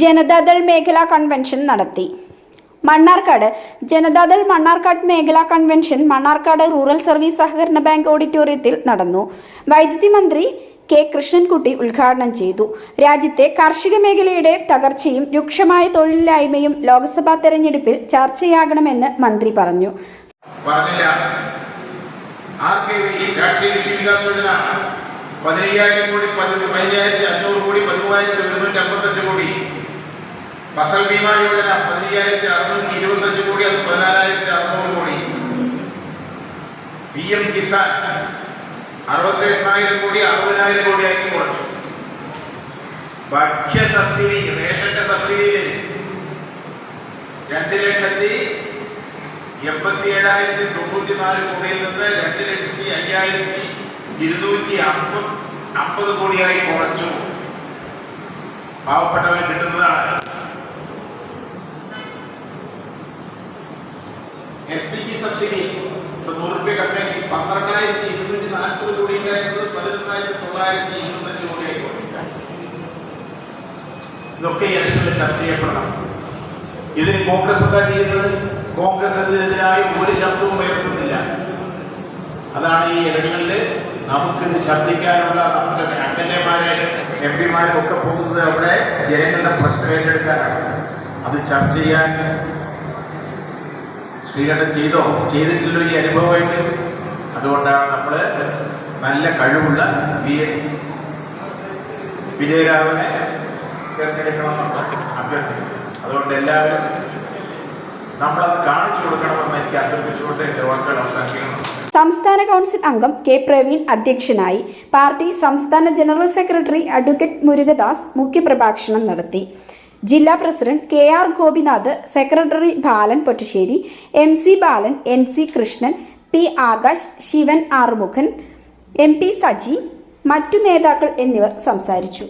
ജനതാദൾ മേഖലാ കൺവെൻഷൻ നടത്തി. Mannarkkad Janata Dal Mannarkkad Mannarkkad convention Mannarkkad rural service സഹകരണ ബാങ്ക് ഓഡിറ്റോറിയത്തിൽ നടന്നു. വൈദ്യുതി മന്ത്രി കെ കൃഷ്ണൻകുട്ടി ഉദ്ഘാടനം ചെയ്തു. രാജ്യത്തെ കാർഷിക മേഖലയുടെ തകർച്ചയും രൂക്ഷമായ തൊഴിലില്ലായ്മയും ലോക്സഭാ തെരഞ്ഞെടുപ്പിൽ ചർച്ചയാകണമെന്ന് മന്ത്രി പറഞ്ഞു. പതിനയ്യായിരം കോടി ഫസൽ ബീമ യോജന പതിനയ്യായിരത്തി അറുന്നൂറ്റി ഇരുപത്തഞ്ച് കോടി അത് പതിനാലായിരത്തി അറുന്നൂറ് കോടി. പി എം കിസാൻ അറുപത്തി എണ്ണായിരം കോടി അറുപതിനായിരം കോടിയാക്കി കുറച്ചു. ഭക്ഷ്യ സബ്സിഡി റേഷന്റെ സബ്സിഡിയിൽ രണ്ട് ലക്ഷത്തി എൺപത്തി ഏഴായിരത്തി തൊണ്ണൂറ്റി നാല് കോടിയിൽ നിന്ന് രണ്ട് ലക്ഷത്തി അയ്യായിരത്തി ഇരുന്നൂറ്റി അമ്പത് അമ്പത് കോടിയായി കുറച്ചു. എൽ പി സബ്സിഡി ഇപ്പൊ നൂറ് രൂപ കമ്മിയാക്കി പന്ത്രണ്ടായിരത്തി ഇരുന്നൂറ്റി നാൽപ്പത് കോടി ഉണ്ടായിരുന്നത് പതിനൊന്നായിരത്തി തൊള്ളായിരത്തി ഇരുപത്തഞ്ച് കോടിയായി ഇതൊക്കെ ഇലക്ഷനിൽ ചർച്ച ചെയ്യപ്പെടണം. ഇതിന് കോൺഗ്രസ് എന്താ ചെയ്യുന്നത്? കോൺഗ്രസ് ഇതിനെതിരായി ഒരു ശബ്ദവും ഉയർത്തുന്നില്ല. അതാണ് ഈ ഇലക്ഷനിൽ നമുക്കിത് ശബ്ദിക്കാനുള്ള നമുക്ക് എം എൽ എമാരെ എം പിമാരും ഒക്കെ പോകുന്നത് അവിടെ ജനങ്ങളുടെ പ്രശ്നം ഏറ്റെടുക്കാനാണ്. അത് ചർച്ച ചെയ്യാൻ ശ്രീകണ്ഠൻ ചെയ്തോ? ചെയ്തിട്ടില്ലല്ലോ ഈ അനുഭവമായിട്ട്. അതുകൊണ്ടാണ് നമ്മൾ നല്ല കഴിവുള്ള വി വിജയരാഘവനെ തിരഞ്ഞെടുക്കണമെന്നുള്ള അഭ്യർത്ഥിക്കുന്നത് അതുകൊണ്ട് എല്ലാവരും നമ്മളത് കാണിച്ചു കൊടുക്കണമെന്ന് എനിക്ക് അഭ്യർത്ഥിച്ചുകൊണ്ട് എന്റെ വാക്കുകൾ അവസാനിക്കണം സംസ്ഥാന കൗൺസിൽ അംഗം കെ പ്രവീൺ അധ്യക്ഷനായി പാർട്ടി സംസ്ഥാന ജനറൽ സെക്രട്ടറി അഡ്വക്കേറ്റ് മുരുകദാസ് മുഖ്യപ്രഭാഷണം നടത്തി. ജില്ലാ president K R Gopinath secretary Balan Pottassery M C Balan N C Krishnan P Akash Shivan Arumukhan M P Saji മറ്റു നേതാക്കൾ എന്നിവർ സംസാരിച്ചു.